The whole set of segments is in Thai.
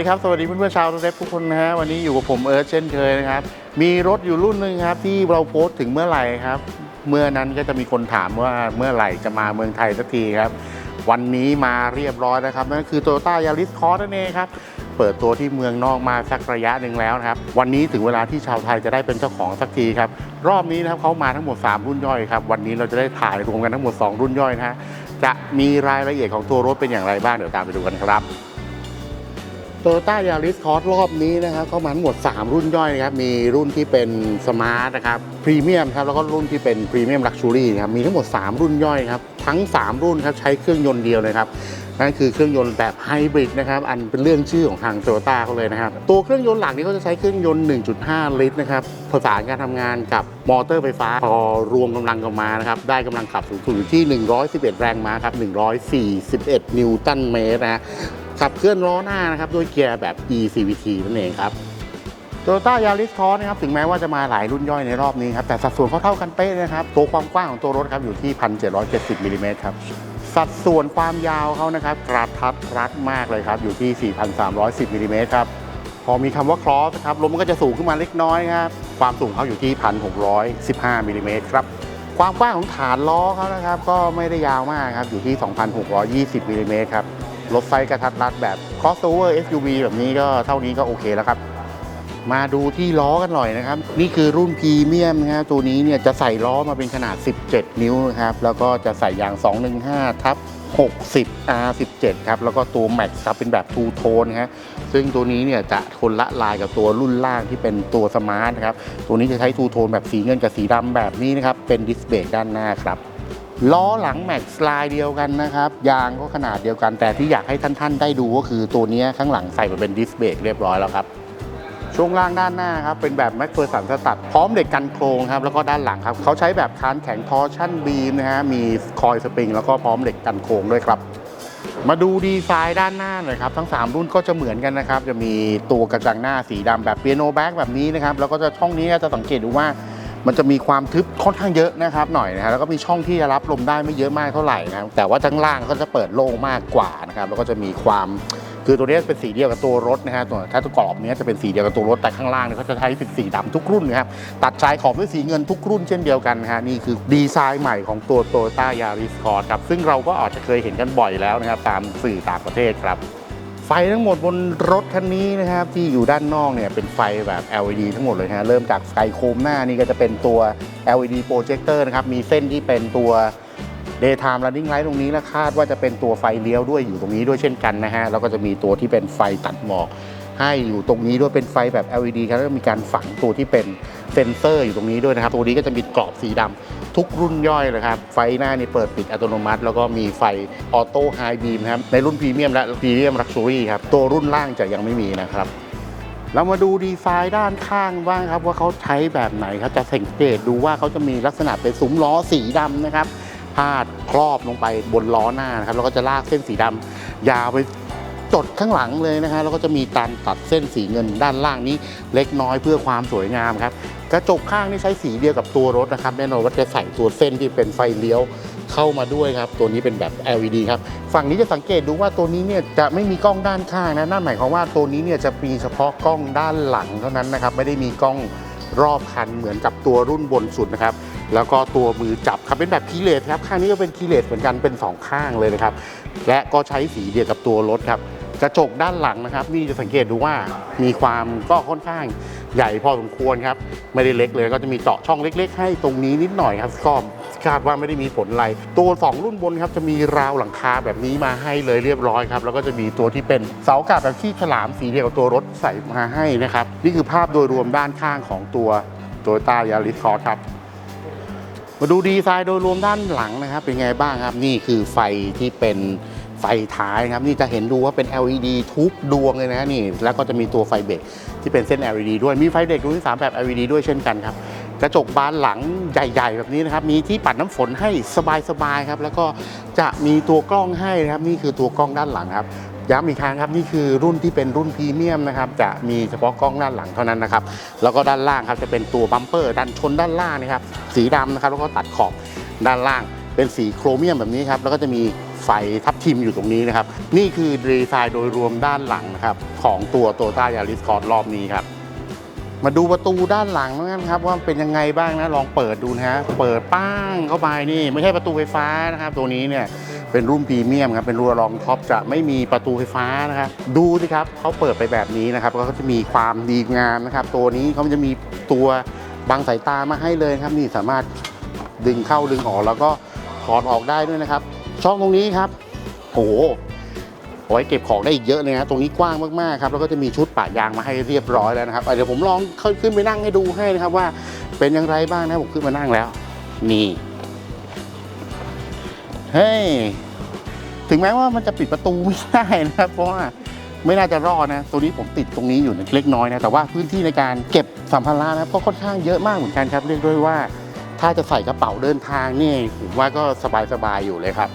วัสดีครับ สวัสดีเพื่อนๆชาวเซฟทุกคนนะฮะวันนี้อยู่กับผมเอิร์ธเช่นเคยนะครับ มีรถอยู่รุ่นหนึ่งครับที่เราโพสต์ถึงเมื่อไหร่ครับ เมื่อนั้นก็จะมีคนถามว่าเมื่อไหร่จะมาเมืองไทยสักทีครับ วันนี้มาเรียบร้อยนะครับนั่นคือ Toyota Yaris Cross นั่นเองครับเปิดตัวที่เมืองนอกมาสักระยะหนึ่งแล้วนะครับ วันนี้ถึงเวลาที่ชาวไทยจะได้เป็นเจ้าของสักทีครับ รอบนี้นะครับเขามาทั้งหมด 3 รุ่นย่อยครับ วันนี้เราจะได้ถ่ายรวมกันทั้งหมด 2 รุ่นย่อยนะฮะจะมีรายละเอียดของตัวรถเป็นอย่างไรบ้างเดี๋ยวตามไปดูกันครับ โตโยต้ายาริสคอร์สรอบนี้นะครับเข้ามาทั้งหมด 3 รุ่นย่อยนะครับ มีรุ่นที่เป็นสมาร์ทนะครับพรีเมียมครับแล้วก็รุ่นที่เป็นพรีเมียมลักชูรี่นะครับมีทั้งหมด 3 รุ่นย่อยครับ ทั้ง 3 รุ่นครับใช้เครื่องยนต์เดียวเลยครับนั่นคือเครื่องยนต์แบบไฮบริดนะครับ อันเป็นเรื่องชื่อของทางโตโยต้าเขาเลยนะครับ ตัวเครื่องยนต์หลักนี้เขาจะใช้เครื่องยนต์ 1.5 ลิตรนะครับ ผสานการทำงานกับมอเตอร์ไฟฟ้า พอรวมกำลังกันมานะครับ ได้กำลังขับสูงสุดอยู่ที่ 111 แรงม้าครับ 141 นิวตันเมตรนะ ขับเคลื่อนล้อหน้านะครับ ด้วยเกียร์แบบ eCVT นั่นเองครับ Toyota Yaris Cross นะครับถึงแม้ว่าจะมาหลายรุ่นย่อยในรอบนี้ครับแต่สัดส่วนเขาเท่ากันเป๊ะนะครับ ตัวความกว้างของตัวรถครับอยู่ที่ 1,770มิลลิเมตรครับสัดส่วนความยาวเขานะครับกระทัดรัดมากเลยครับอยู่ที่ 4,310มิลลิเมตรครับพอมีคำว่า cross ครับลมมันก็จะสูงขึ้นมาเล็กน้อยครับความสูงเขาอยู่ที่ 1,615มิลลิเมตรครับความกว้างของฐานล้อเขานะครับก็ไม่ได้ยาวมากครับอยู่ที่ 2,620มิลลิเมตรครับ รถไฟกระทัดรัดแบบ crossover SUV แบบนี้ก็เท่านี้ก็โอเคแล้วครับ มาดูที่ล้อกันหน่อยนะครับ นี่คือรุ่นพรีเมียมนะครับตัวนี้เนี่ยจะใส่ล้อมาเป็นขนาด 17 นิ้วนะครับ แล้วก็จะใส่ยาง 215 ทับ 60 R17 ครับ แล้วก็ตัว Max ครับเป็นแบบ Two Tone นะฮะซึ่งตัวนี้เนี่ยจะคนละลายกับตัวรุ่นล่างที่เป็นตัวสมาร์ทนะครับ ตัวนี้จะใช้ Two Tone แบบสีเงินกับสีดำแบบนี้นะครับ เป็นดิสเบรกด้านหน้าครับ ล้อหลังแม็กซ์ลายเดียวกันนะครับ ยางก็ขนาดเดียวกัน แต่ที่อยากให้ท่านๆ ได้ดูก็คือตัวนี้ข้างหลังใส่มาเป็นดิสเบรกเรียบร้อยแล้วครับ ช่วงล่างด้านหน้าครับ เป็นแบบแม็กเฟอร์สันสตัด พร้อมเหล็กกันโครงครับ แล้วก็ด้านหลังครับ เขาใช้แบบคานแข็งทอร์ชั่นบีมนะฮะมีคอยสปริงแล้วก็พร้อมเหล็กกันโครงด้วยครับมาดูดีไซน์ด้านหน้าหน่อยครับ ทั้ง 3 รุ่นก็จะเหมือนกันนะครับ จะมีตัวกระจังหน้าสีดำแบบเปียโนแบ็กแบบนี้นะครับ แล้วก็จะช่องนี้จะสังเกตดูว่า มันจะมีความทึบค่อนข้างเยอะนะครับหน่อยนะฮะแล้วก็มีช่องที่จะรับลมได้ไม่เยอะมากเท่าไหร่นะครับแต่ว่าทั้งล่างก็จะเปิดโล่งมากกว่านะครับแล้วก็จะมีความคือตัวนี้เป็นสีเดียวกับตัวรถนะฮะตัวถ้าตัวกรอบนี้จะเป็นสีเดียวกับตัวรถแต่ข้างล่างเนี่ยเขาจะใช้เป็นสีดำทุกรุ่นนะครับตัดชายขอบด้วยสีเงินทุกรุ่นเช่นเดียวกันนะฮะนี่คือดีไซน์ใหม่ของตัว Toyota Yaris Cross ครับซึ่งเราก็อาจจะเคยเห็นกันบ่อยแล้วนะครับตามสื่อต่างประเทศครับ ไฟทั้งหมดบนรถคันนี้นะครับที่อยู่ด้านนอกเนี่ยเป็นไฟแบบ LED ทั้งหมดเลยนะฮะเริ่มจากไฟโคมหน้านี่ก็จะเป็นตัว LED projector นะครับมีเส้นที่เป็นตัว daytime running light ตรงนี้และคาดว่าจะเป็นตัวไฟเลี้ยวด้วยอยู่ตรงนี้ด้วยเช่นกันนะฮะแล้วก็จะมีตัวที่เป็นไฟตัดหมอก ให้อยู่ตรงนี้ด้วยเป็นไฟแบบ LED ครับแล้วก็มีการฝังตัวที่เป็นเซ็นเซอร์อยู่ตรงนี้ด้วยนะครับ ตัวนี้ก็จะมีกรอบสีดำ ทุกรุ่นย่อยเลยครับ ไฟหน้านี่เปิดปิดอัตโนมัติ แล้วก็มีไฟออโต้ไฮบีมครับในรุ่นพรีเมียมและพรีเมียมลักชัวรี่ครับตัวรุ่นล่างจะยังไม่มีนะครับเรามาดูดีไซน์ด้านข้างบ้างครับว่าเขาใช้แบบไหนครับจะสังเกตดูว่าเขาจะมีลักษณะเป็นซุ้มล้อสีดำนะครับพาดครอบลงไปบนล้อหน้านะครับแล้วก็จะลากเส้นสีดำยาวไป จดข้างหลังเลยนะฮะแล้วก็จะมีการตัดเส้นสีเงินด้านล่างนี้เล็กน้อยเพื่อความสวยงามครับกระจกข้างนี่ใช้สีเดียวกับตัวรถนะครับแน่นอนว่าจะใส่ตัวเส้นที่เป็นไฟเลี้ยวเข้ามาด้วยครับ ตัวนี้เป็นแบบ LED ครับฝั่งนี้จะสังเกตดูว่าตัวนี้เนี่ยจะไม่มีกล้องด้านข้างนะนั่นหมายความว่าตัวนี้เนี่ยจะมีเฉพาะกล้องด้านหลังเท่านั้นนะครับไม่ได้มีกล้องรอบคันเหมือนกับตัวรุ่นบนสุดนะครับแล้วก็ตัวมือจับครับเป็นแบบคีเลสครับข้างนี้ก็เป็นคีเลสเหมือนกันเป็นสองข้างเลยนะครับและก็ใช้สีเดียวกับตัวรถครับ กระจกด้านหลังนะครับ นี่จะสังเกตดูว่ามีความก็ค่อนข้างใหญ่พอสมควรครับ ไม่ได้เล็กเลยก็จะมีเจาะช่องเล็ก ๆ ให้ตรงนี้นิดหน่อยครับก็คาดว่าไม่ได้มีผลอะไร ตัว 2 รุ่นบนครับจะมีราวหลังคาแบบนี้มาให้เลยเรียบร้อยครับ แล้วก็จะมีตัวที่เป็นเสากาศแบบขี้ฉลามสีเดียวกับตัวรถใส่มาให้นะครับ นี่คือภาพโดยรวมด้านข้างของตัว Toyota Yaris Cross ครับมาดูดีไซน์โดยรวมด้านหลังนะครับ เป็นไงบ้างครับ นี่คือไฟที่เป็น ไฟท้ายครับนี่จะเห็นดูว่าเป็น LED ทุกดวงเลยนะนี่ แล้วก็จะมีตัวไฟเบรกที่เป็นเส้น LED ด้วยมีไฟเบรกดวงที่3แบบ LED ด้วยเช่นกันครับกระจกบานหลังใหญ่ ๆ แบบนี้นะครับ มีที่ปัดน้ำฝนให้สบายๆครับ แล้วก็จะมีตัวกล้องให้นะครับ นี่คือตัวกล้องด้านหลังครับย้ำอีกครั้งครับนี่คือรุ่นที่เป็นรุ่นพรีเมียมนะครับจะมีเฉพาะกล้องด้านหลังเท่านั้นนะครับแล้วก็ด้านล่างครับจะเป็นตัวบัมเปอร์ดันชนด้านล่างนะครับสีดำนะครับแล้วก็ตัดขอบด้านล่างเป็นสีโครเมียมแบบนี้ครับแล้วก็จะมี ไฟทับทิมอยู่ตรงนี้นะครับ นี่คือดีไซน์โดยรวมด้านหลังนะครับ ของตัวโตต้ายาริสคอร์ดรอบนี้ครับ มาดูประตูด้านหลังนะครับว่าเป็นยังไงบ้างนะลองเปิดดูนะฮะเปิดป้างเข้าไปนี่ไม่ใช่ประตูไฟฟ้านะครับ ตัวนี้เนี่ยเป็นรุ่นพรีเมียมครับเป็นรัวรองท็อปจะไม่มีประตูไฟฟ้านะครับดูสิครับเขาเปิดไปแบบนี้นะครับก็จะมีความดีงามนะครับ ตัวนี้เขาจะมีตัวบังสายตามาให้เลยครับนี่สามารถดึงเข้าดึงออกแล้วก็ถอดออกได้ด้วยนะครับ ช่องตรงนี้ครับโอ้โหเอาไว้เก็บของได้อีกเยอะเลยนะตรงนี้กว้างมากๆครับแล้วก็จะมีชุดปะยางมาให้เรียบร้อยแล้วนะครับเดี๋ยวผมลองขึ้นไปนั่งให้ดูให้นะครับว่าเป็นอย่างไรบ้างนะผมขึ้นมานั่งแล้ว นี่เฮ้ยถึงแม้ว่ามันจะปิดประตูไม่ได้นะครับเพราะว่าไม่น่าจะรอดนะ ตัวนี้ผมติดตรงนี้อยู่เล็กน้อยนะ แต่ว่าพื้นที่ในการเก็บสัมภาระนะครับก็ค่อนข้างเยอะมากเหมือนกันครับ เรียกด้วยว่า ถ้าจะใส่กระเป๋าเดินทางนี่ผมว่าก็สบายๆอยู่เลยครับ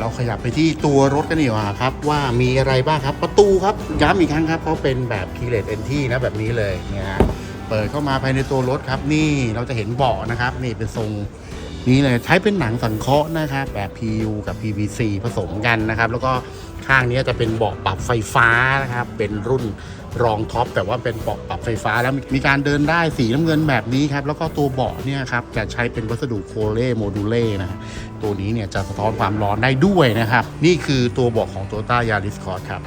เราขยับไปที่ตัวรถกันดีกว่าครับ ว่ามีอะไรบ้างครับประตูครับย้ำอีกครั้งครับเขาเป็นแบบ keyless entry นะแบบนี้เลยเนี่ยฮะเปิดเข้ามาภายในตัวรถครับ นี่เราจะเห็นเบาะนะครับ นี่เป็นทรงนี้เลยใช้เป็นหนังสังเคราะห์นะครับแบบ PU กับ PVC ผสมกันนะครับ แล้วก็ข้างนี้จะเป็นเบาะปรับไฟฟ้านะครับ เป็นรุ่น รองท็อปแต่ว่าเป็นเบาะปรับไฟฟ้าแล้วมีการเดินได้สีน้ำเงินแบบนี้ครับ แล้วก็ตัวเบาะเนี่ยครับจะใช้เป็นวัสดุโคเล่โมดูเล่นะตัวนี้เนี่ยจะสะท้อนความร้อนได้ด้วยนะครับ นี่คือตัวเบอกของ t o y o t a Yaris Cross ครับ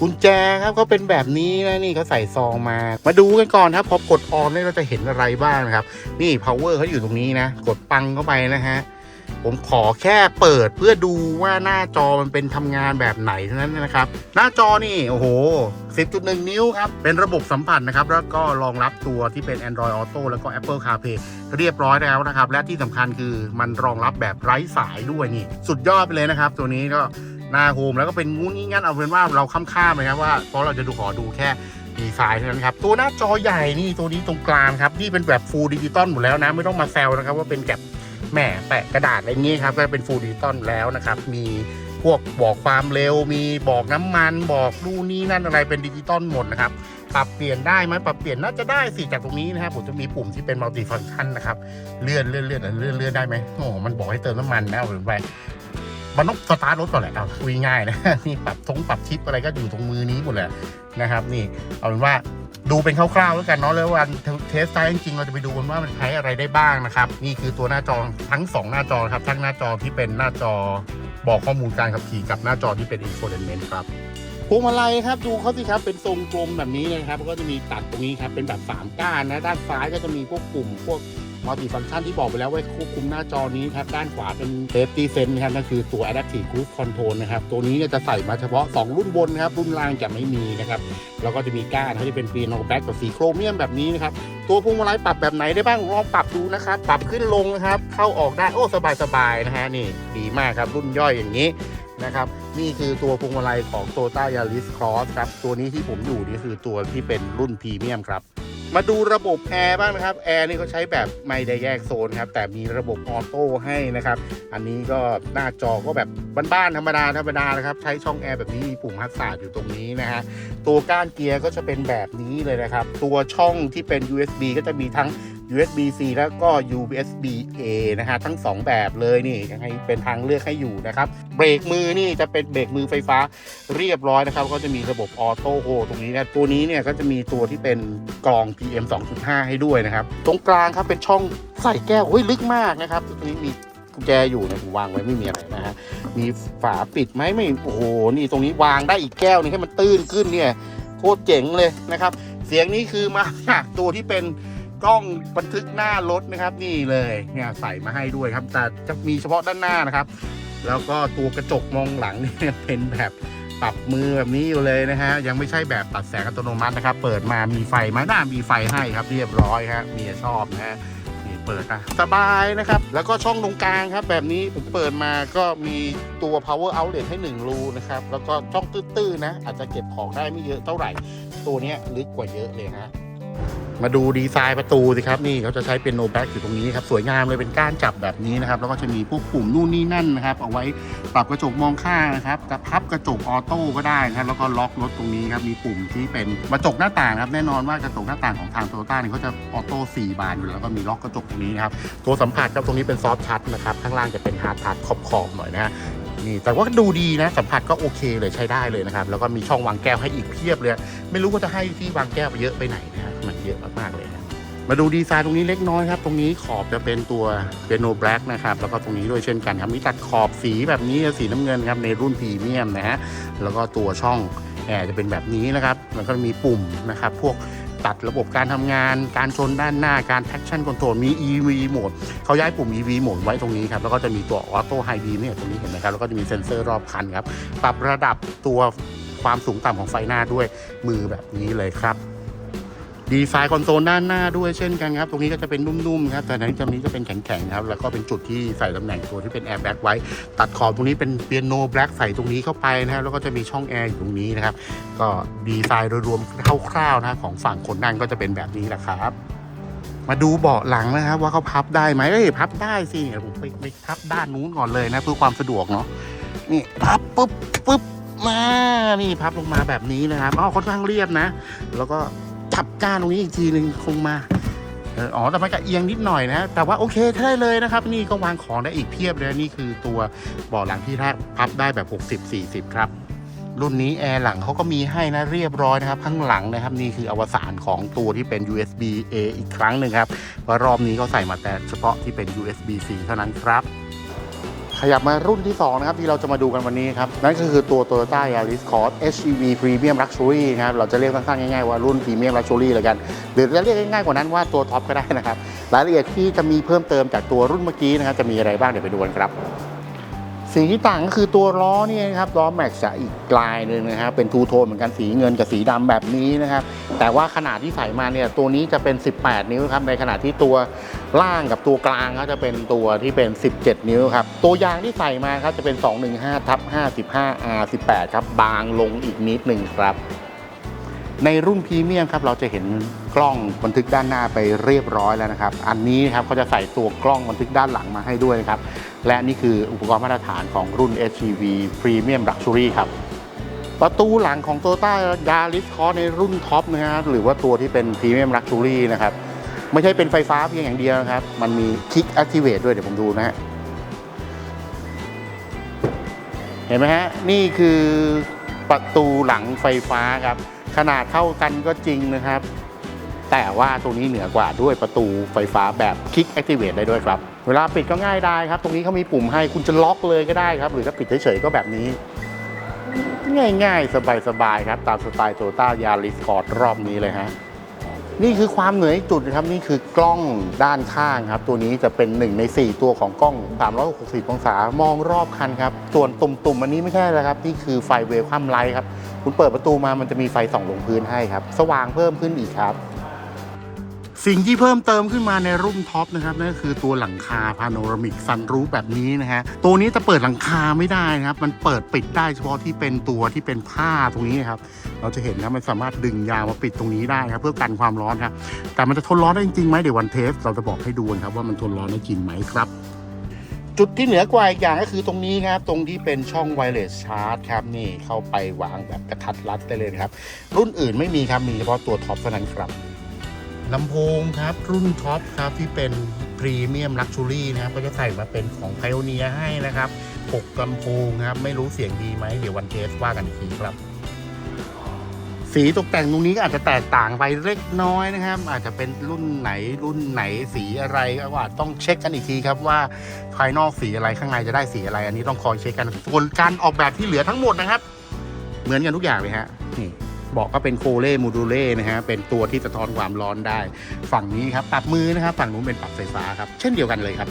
กุญแจครับเขาเป็นแบบนี้นะนี่เขาใส่ซองมา มาดูกันก่อนครับพอกดออนเนี่ยเราจะเห็นอะไรบ้างนะครับ นี่ power เขาอยู่ตรงนี้นะ กดปังเข้าไปนะฮะ ผมขอแค่เปิดเพื่อดูว่าหน้าจอมันเป็นทำงานแบบไหนเท่านั้นนะครับ หน้าจอนี่ โอ้โห 10.1 นิ้วครับ เป็นระบบสัมผัสนะครับ แล้วก็รองรับตัวที่เป็น Android Auto แล้วก็ Apple CarPlay เรียบร้อยแล้วนะครับ และที่สำคัญคือมันรองรับแบบไร้สายด้วยนี่ สุดยอดไปเลยนะครับ ตัวนี้ก็หน้าโฮมแล้วก็เป็นงูงี้งั้นเอาเป็นว่าเราข้ามๆเลยครับว่าเพราะเราจะดูขอดูแค่ดีไซน์เท่านั้นครับ ตัวหน้าจอใหญ่นี่ตัวนี้ตรงกลางครับ นี่เป็นแบบฟูลดิจิตอลหมดแล้วนะ ไม่ต้องมาแซวนะครับว่าเป็นแบบ แหมแปะกระดาษอะไรเงี้ยครับก็เป็นฟูลดิจิตอลแล้วนะครับ มีพวกบอกความเร็ว มีบอกน้ำมันบอกนู่นนี่นั่นอะไรเป็นดิจิตอลหมดนะครับปรับเปลี่ยนได้ไหมปรับเปลี่ยนน่าจะได้สิจากตรงนี้นะครับผมจะมีปุ่มที่เป็นมัลติฟัง c t ชันนะครับเลื่อนเลื่อนเลื่อนเลื่อนเลื่อนได้ไหมโอ้โหมันบอกให้เติมน้ำมันนะเอาไปมันต้องสตาร์ทรถก่อนแหละเอาคุยง่ายนะนี่ปรับทงปรับชิปอะไรก็อยู่ตรงมือนี้หมดเลยนะครับ นี่เอาเป็นว่า ดูเป็นคร่าวๆแล้วกันเนาะแล้ววันเทสไซจริงๆเราจะไปดูกันว่ามันใช้อะไรได้บ้างนะครับ นี่คือตัวหน้าจอทั้ง 2 หน้าจอครับทั้งหน้าจอที่เป็นหน้าจอบอกข้อมูลการขับขี่กับหน้าจอที่เป็นอินโฟเทนเมนต์ครับพวงมาลัยครับดูเขาสิครับเป็นทรงกลมแบบนี้นะครับแล้วก็จะมีตัดตรงนี้ครับเป็นแบบ3ก้านนะด้านซ้ายก็จะมีพวกปุ่มพวก มัลติฟัง c t ชันที่บอกไปแล้วไว้ควบคุมหน้าจอนี้ครับ ด้านขวาเป็น Safety Sense นะครับนั่นคือตัว Adaptive Cruise Control นะครับ ตัวนี้เนี่ยจะใส่มาเฉพาะ 2 รุ่นบนครับ รุ่นล่างจะไม่มีนะครับ แล้วก็จะมีก้านเขาจะเป็นปีโนแบ็กกับสีโครเมียมแบบนี้นะครับ ตัวพวงมาลัยปรับแบบไหนได้บ้างลองปรับดูนะครับ ปรับขึ้นลงนะครับ เข้าออกได้โอ้สบายๆนะฮะนี่ดีมากครับรุ่นย่อยอย่างนี้นะครับนี่คือตัวพวงมาลัยของ t o y o t a Yaris Cross ครับ ตัวนี้ที่ผมอยู่นี่คือตัวที่เป็นรุ่นพรีเมียมครับ มาดูระบบแอร์บ้างนะครับแอร์นี่เขาใช้แบบไม่ได้แยกโซนครับแต่มีระบบออโต้ให้นะครับ อันนี้ก็หน้าจอก็แบบบ้านๆธรรมดาธรรมดานะครับ ใช้ช่องแอร์แบบนี้มีปุ่มฮัสาดอยู่ตรงนี้นะฮะตัวก้านเกียร์ก็จะเป็นแบบนี้เลยนะครับ ตัวช่องที่เป็น USB ก็จะมีทั้ง USB-C แล้วก็ USB-A นะฮะทั้ง 2 แบบเลยนี่ให้เป็นทางเลือกให้อยู่นะครับ เบรกมือนี่จะเป็นเบรกมือไฟฟ้าเรียบร้อยนะครับ ก็จะมีระบบออโต้โฮตรงนี้นะตัวนี้เนี่ยก็จะมีตัวที่เป็นกรอง PM 2.5 ให้ด้วยนะครับ ตรงกลางครับเป็นช่องใส่แก้วโอ้ยลึกมากนะครับตรงนี้มีกุญแจอยู่นะผมวางไว้ไม่มีอะไรนะฮะมีฝาปิดไหมไม่โอ้โหนี่ตรงนี้วางได้อีกแก้วนึงให้มันตื้นขึ้นเนี่ยโคตรเจ๋งเลยนะครับ เสียงนี้คือมาจากตัวที่เป็น กล้องบันทึกหน้ารถนะครับ นี่เลยเนี่ยใส่มาให้ด้วยครับ แต่จะมีเฉพาะด้านหน้านะครับ แล้วก็ตัวกระจกมองหลังเนี่ยเป็นแบบปรับมือแบบนี้อยู่เลยนะฮะยังไม่ใช่แบบตัดแสงอัตโนมัตินะครับ เปิดมามีไฟไหมหน้ามีไฟให้ครับ เรียบร้อยฮะเมียชอบนะฮะนี่เปิดนะสบายนะครับ แล้วก็ช่องตรงกลางครับ แบบนี้ผมเปิดมาก็มีตัว power outlet ให้ 1 รูนะครับ แล้วก็ช่องตื้นๆนะ อาจจะเก็บของได้ไม่เยอะเท่าไหร่ ตัวนี้ลึกกว่าเยอะเลยฮะ มาดูดีไซน์ประตูสิครับนี่เขาจะใช้เป็นโนแบ็กอยู่ตรงนี้ครับสวยงามเลยเป็นก้านจับแบบนี้นะครับแล้วก็จะมีพวกปุ่มนู่นนี่นั่นนะครับเอาไว้ปรับกระจกมองข้างนะครับกระพับกระจกออโต้ก็ได้นะครับแล้วก็ล็อกรถตรงนี้ครับมีปุ่มที่เป็นกระจกหน้าต่างครับแน่นอนว่ากระจกหน้าต่างของทางโตโยต้าเนี่ยเขาจะออโต้4บานอยู่แล้วก็มีล็อกกระจกตรงนี้นะครับตัวสัมผัสครับตรงนี้เป็นซอฟทัชนะครับข้างล่างจะเป็นฮาร์ดทัชขอบๆหน่อยนะฮะ นี่แต่ว่าดูดีนะ สัมผัสก็โอเคเลยใช้ได้เลยนะครับ แล้วก็มีช่องวางแก้วให้อีกเพียบเลย ไม่รู้ว่าจะให้ที่วางแก้วไปเยอะไปไหนนะครับมันเยอะมากๆเลยนะมาดูดีไซน์ตรงนี้เล็กน้อยครับ ตรงนี้ขอบจะเป็นตัวเปียโนแบล็กนะครับ แล้วก็ตรงนี้ด้วยเช่นกันครับ มีตัดขอบสีแบบนี้สีน้ำเงินครับในรุ่นพรีเมียมนะฮะแล้วก็ตัวช่องแอร์จะเป็นแบบนี้นะครับ แล้วก็มีปุ่มนะครับ พวก ตัดระบบการทำงาน การชนด้านหน้าการ traction control มี EV โหมดเขาย้ายปุ่ม EV โหมดไว้ตรงนี้ครับ แล้วก็จะมีตัว Auto High Beam เนี่ยตรงนี้เห็นไหมครับ แล้วก็จะมีเซ็นเซอร์รอบคันครับ ปรับระดับตัวความสูงต่ำของไฟหน้าด้วยมือแบบนี้เลยครับ ดีไซน์คอนโซลด้านหน้าด้วยเช่นกันครับ ตรงนี้ก็จะเป็นนุ่มๆครับแต่ในตรงนี้จะเป็นแข็งๆครับ แล้วก็เป็นจุดที่ใส่ตำแหน่งตัวที่เป็นแอร์แบ็กไว้ ตัดขอบตรงนี้เป็นเปียโนแบล็กใส่ตรงนี้เข้าไปนะครับแล้วก็จะมีช่องแอร์อยู่ตรงนี้นะครับ ก็ดีไซน์โดยรวมคร่าวๆนะของฝั่งคนนั่งก็จะเป็นแบบนี้แหละครับ มาดูเบาะหลังนะครับ ว่าเขาพับได้ไหมเอ้ยพับได้สิเดี๋ยผมไปไปพับด้านนู้นก่อนเลยนะเพื่อความสะดวกเนาะนี่พับปุ๊บปุ๊บมา นี่พับลงมาแบบนี้นะครับอ๋อค่อนข้างเรียบนะ แล้วก็ จับก้านตรงนี้อีกทีหนึ่งคงมาอ๋อแต่มันก็เอียงนิดหน่อยนะ แต่ว่าโอเคใช้ได้เลยนะครับ นี่ก็วางของได้อีกเพียบเลยนี่คือตัวเบาะหลังที่ถ้าพับได้แบบ 60-40 ครับ รุ่นนี้แอร์หลังเขาก็มีให้นะเรียบร้อยนะครับ ข้างหลังนะครับนี่คืออวสานของตัวที่เป็น USB A อีกครั้งหนึ่งครับเพราะรอบนี้เขาใส่มาแต่เฉพาะที่เป็น USB C เท่านั้นครับ ขยับมารุ่นที่ 2 นะครับ ที่เราจะมาดูกันวันนี้ครับ นั่นก็คือตัว Toyota Yaris Cross HEV Premium Luxury นะครับเราจะเรียกสั้นๆง่ายๆว่ารุ่น Premium Luxury เลยกัน หรือจะเรียกง่ายๆกว่านั้นว่าตัวท็อปก็ได้นะครับรายละเอียดที่จะมีเพิ่มเติมจากตัวรุ่นเมื่อกี้นะครับจะมีอะไรบ้างเดี๋ยวไปดูกันครับ สีที่ต่างก็คือตัวล้อนี่นะครับล้อแม็กซ์จะอีกลายหนึ่งนะครับเป็นทูโทนเหมือนกันสีเงินกับสีดำแบบนี้นะครับแต่ว่าขนาดที่ใส่มาเนี่ยตัวนี้จะเป็น 18 นิ้วครับในขณะที่ตัวล่างกับตัวกลางเขาจะเป็นตัวที่เป็น 17 นิ้วครับตัวยางที่ใส่มาครับจะเป็น 215ทับ55 R18 ครับบางลงอีกนิดหนึ่งครับ ในรุ่นพรีเมียมครับเราจะเห็นกล้องบันทึกด้านหน้าไปเรียบร้อยแล้วนะครับ อันนี้ครับเขาจะใส่ตัวกล้องบันทึกด้านหลังมาให้ด้วยนะครับ และนี่คืออุปกรณ์มาตรฐานของรุ่น HEV Premium Luxury ครับประตูหลังของ Toyota Yaris Cross ในรุ่นท็อปนะฮะหรือว่าตัวที่เป็น Premium Luxury นะครับไม่ใช่เป็นไฟฟ้าเพียงอย่างเดียวนะครับ มันมี Kick Activate ด้วยเดี๋ยวผมดูนะฮะเห็นไหมฮะ นี่คือประตูหลังไฟฟ้าครับ ขนาดเท่ากันก็จริงนะครับ แต่ว่าตัวนี้เหนือกว่าด้วยประตูไฟฟ้าแบบ Kick Activate ได้ด้วยครับ เวลาปิดก็ง่ายได้ครับ ตรงนี้เขามีปุ่มให้คุณจะล็อกเลยก็ได้ครับ หรือจะปิดเฉยๆก็แบบนี้ ง่ายๆ สบายๆครับ ตามสไตล์โตต้ายาริสคอร์ดรอบนี้เลยฮะ นี่คือความเหนืออีกจุดนะครับนี่คือกล้องด้านข้างครับ ตัวนี้จะเป็นหนึ่งใน 4 ตัวของกล้อง 360 องศามองรอบคันครับส่วนตุ่มๆอันนี้ไม่ใช่แล้วครับนี่คือไฟเวลคัมไลท์ครับคุณเปิดประตูมามันจะมีไฟส่องลงพื้นให้ครับ สว่างเพิ่มขึ้นอีกครับ สิ่งที่เพิ่มเติมขึ้นมาในรุ่นท็อปนะครับนั่นก็คือตัวหลังคาพาโนรามิกซันรูฟแบบนี้นะฮะตัวนี้จะเปิดหลังคาไม่ได้นะครับ มันเปิดปิดได้เฉพาะที่เป็นตัวที่เป็นผ้าตรงนี้นครับ เราจะเห็นนะมันสามารถดึงยาวมาปิดตรงนี้ได้ครับ เพื่อกันความร้อนครับแต่มันจะทนร้อนได้จริงไหมเดี๋ยววันเทส เราจะบอกให้ดูนะครับว่ามันทนร้อนได้จริงไหมครับจุดที่เหนือกว่าอีกอย่างก็คือตรงนี้ครับ ตรงที่เป็นช่องไวเลสชาร์จครับ นี่เข้าไปวางแบบกระทัดรัดได้เลยครับ รุ่นอื่นไม่มีครับ มีเฉพาะตัวท็อปเท่านั้นครับ ลำโพงครับ รุ่นท็อปครับ ที่เป็นพรีเมียมลักชูรี่นะครับ ก็จะใส่มาเป็นของไพโอเนียให้นะครับ6ลำโพงครับ ไม่รู้เสียงดีไหมเดี๋ยววันเทสว่ากันอีกทีครับ สีตกแต่งตรงนี้ก็อาจจะแตกต่างไปเล็กน้อยนะครับ อาจจะเป็นรุ่นไหนรุ่นไหนสีอะไรก็อาต้องเช็คกันอีกทีครับว่าภายนอกสีอะไรข้างในจะได้สีอะไร อันนี้ต้องคอยเช็คกันส่วนการออกแบบที่เหลือทั้งหมดนะครับ เหมือนกันทุกอย่างเลยฮะนี่ บอกก็เป็นโคเล่มูดูเล่นะฮะเป็นตัวที่สะท้อนความร้อนได้ ฝั่งนี้ครับปรับมือนะครับฝั่งนู้นเป็นปรับไฟฟ้าครับ เช่นเดียวกันเลยครับ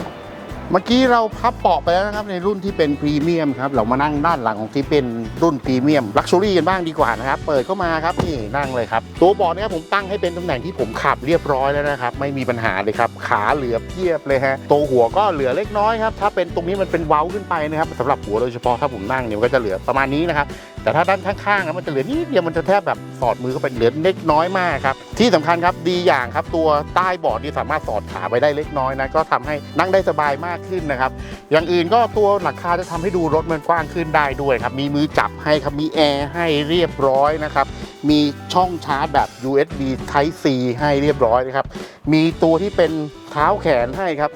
เมื่อกี้เราพับเบาะไปแล้วนะครับในรุ่นที่เป็นพรีเมียมครับเรามานั่งด้านหลังของที่เป็นรุ่นพรีเมียมลักชัวรี่กันบ้างดีกว่านะครับเปิดเข้ามาครับนี่นั่งเลยครับตัวเบาะเนี่ยผมตั้งให้เป็นตำแหน่งที่ผมขับเรียบร้อยแล้วนะครับไม่มีปัญหาเลยครับขาเหลือเพียบเลยฮะตัวหัวก็เหลือเล็กน้อยครับถ้าเป็นตรงนี้มันเป็นเว้าขึ้นไปนะครับสำหรับหัวโดยเฉพาะถ้าผมนั่งเนี่ยมันก็จะเหลือประมาณนี้นะครับแต่ถ้าด้านข้างๆอะมันจะเหลือนิดเดียวมันจะแทบแบบสอดมือเข้าไปเหลือเล็กน้อยมากครับที่สำคัญครับดีอย่างครับตัวใต้เบาะนี่สามารถสอดขาไปได้เล็กน้อยนะก็ทำให้นั่งได้สบายมากขึ้นนะครับอย่างอื่นก็ตัวหลังคาจะทำให้ดูรถมันกว้างขึ้นได้ด้วยครับมีมือจับให้ครับมีแอร์ให้เรียบร้อยนะครับ มีช่องชาร์จแบบ USB Type C ให้เรียบร้อยนะครับ มีตัวที่เป็นเท้าแขนให้ครับ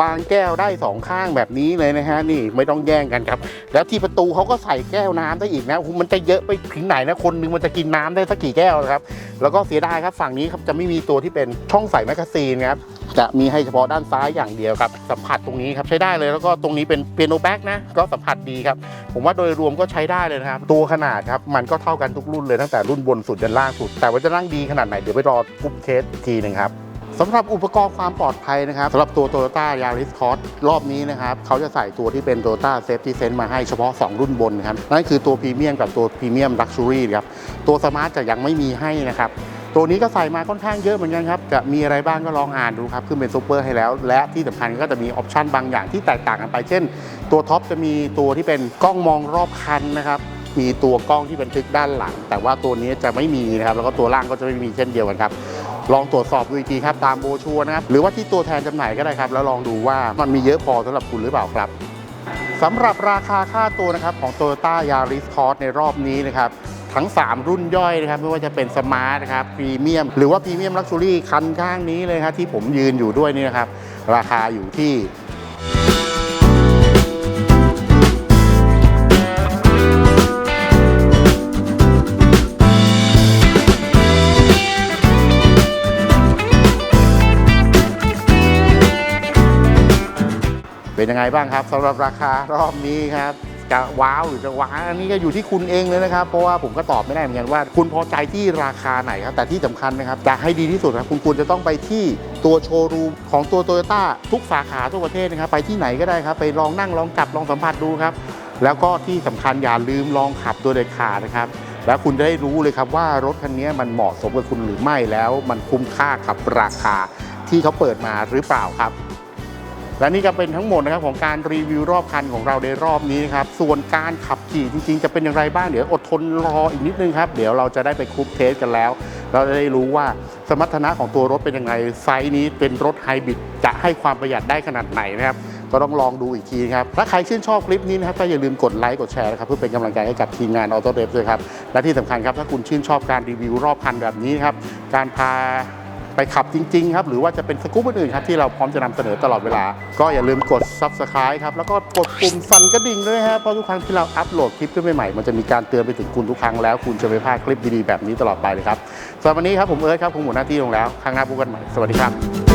วางแก้วได้สองข้างแบบนี้เลยนะฮะนี่ไม่ต้องแย่งกันครับ แล้วที่ประตูเขาก็ใส่แก้วน้ำได้อีกนะมันจะเยอะไปถึงไหนนะคนหนึงมันจะกินน้ำได้สักกี่แก้วนะครับ แล้วก็เสียดายครับฝั่งนี้ครับจะไม่มีตัวที่เป็นช่องใส่แมกกาซีนครับ จะมีให้เฉพาะด้านซ้ายอย่างเดียวครับ สัมผัสตรงนี้ครับใช้ได้เลยแล้วก็ตรงนี้เป็นเปียโนแบ็กนะก็สัมผัสดีครับ ผมว่าโดยรวมก็ใช้ได้เลยนะครับ ตัวขนาดครับ มันก็เท่ากันทุกรุ่นเลยตั้งแต่รุ่นบนสุดจนล่างสุด แต่ว่าจะนั่งดีขนาดไหนเดี๋ยวไปรอกุ๊บเทสอีกทีหนึ่งครับสำหรับอุปกรณ์ความปลอดภัยนะครับสำหรับตัว Toyota Yaris Cross รอบนี้นะครับเขาจะใส่ตัวที่เป็น Toyota Safety Sense มาให้เฉพาะ 2 รุ่นบนครับนั่นคือตัวพรีเมียมกับตัวพรีเมียมลักชัวรี่ครับตัวสมาร์ทจะยังไม่มีให้นะครับ ตัวนี้ก็ใส่มาค่อนข้างเยอะเหมือนกันครับ จะมีอะไรบ้างก็ลองอ่านดูครับ ขึ้นเป็นซูเปอร์ให้แล้ว และที่สำคัญก็จะมีออปชันบางอย่างที่แตกต่างกันไป เช่น ตัวท็อปจะมีตัวที่เป็นกล้องมองรอบคันนะครับมีตัวกล้องที่บันทึกด้านหลัง แต่ว่าตัวนี้จะไม่มีนะครับ แล้วก็ตัวล่างก็จะไม่มีเช่นเดียวกันครับ ลองตรวจสอบดูอีกทีครับ ตามโบรชัวร์นะครับ หรือว่าที่ตัวแทนจำหน่ายก็ได้ครับ แล้วลองดูว่ามันมีเยอะพอสำหรับคุณหรือเปล่าครับสำหรับราคาค่าตัวนะครับของ Toyota Yaris Cross ในรอบนี้นะครับ ทั้ง 3 รุ่นย่อยนะครับไม่ว่าจะเป็นสมาร์ทครับพรีเมียมหรือว่าพรีเมียมลักชัวรี่คันข้างนี้เลยครับที่ผมยืนอยู่ด้วยนี่นะครับ ราคาอยู่ที่เป็นยังไงบ้างครับสำหรับราคารอบนี้ครับ จะว้าวหรือจะว้าอันนี้ก็อยู่ที่คุณเองเลยนะครับ เพราะว่าผมก็ตอบไม่ได้เหมือนกันว่า คุณพอใจที่ราคาไหนครับ แต่ที่สำคัญนะครับจะให้ดีที่สุดครับ คุณควรจะต้องไปที่ตัวโชว์รูมของตัวโตโยต้าทุกสาขาทั่วประเทศนะครับ ไปที่ไหนก็ได้ครับ ไปลองนั่งลองจับลองสัมผัสดูครับ แล้วก็ที่สำคัญอย่าลืมลองขับตัวเด็ดขาดนะครับแล้วคุณจะได้รู้เลยครับว่ารถคันนี้มันเหมาะสมกับคุณหรือไม่แล้ว มันคุ้มค่ากับราคาที่เขาเปิดมาหรือเปล่าครับ และนี่ก็เป็นทั้งหมดนะครับของการรีวิวรอบคันของเราในรอบนี้นะครับ ส่วนการขับขี่จริงๆ จะเป็นอย่างไรบ้างเดี๋ยวอดทนรออีกนิดนึงครับ เดี๋ยวเราจะได้ไปคุปเทสกันแล้ว เราจะได้รู้ว่าสมรรถนะของตัวรถเป็นยังไง ไซส์นี้เป็นรถไฮบริดจะให้ความประหยัดได้ขนาดไหนนะครับก็ต้องลองดูอีกทีครับ ถ้าใครชื่นชอบคลิปนี้นะครับก็อย่าลืมกดไลค์กดแชร์นะครับเพื่อเป็นกำลังใจให้กับทีมงานออโต้เดฟด้วยครับ และที่สำคัญครับถ้าคุณชื่นชอบการรีวิวรอบคันแบบนี้ครับการพา ไปขับจริง ๆ ครับ หรือว่าจะเป็นสกู๊ปอื่นๆครับ ที่เราพร้อมจะนำเสนอตลอดเวลา ก็อย่าลืมกด Subscribe ครับ แล้วก็กดปุ่มสั่นกระดิ่งด้วยครับเพราะทุกครั้งที่เราอัปโหลดคลิปขึ้นใหม่ๆมันจะมีการเตือนไปถึงคุณทุกครั้งแล้วคุณจะไม่พลาดคลิปดีๆแบบนี้ตลอดไปเลยครับสำหรับวันนี้ครับผมเอิร์ธครับผมหมดหน้าที่ลงแล้วครั้งหน้าพบกันใหม่สวัสดีครับ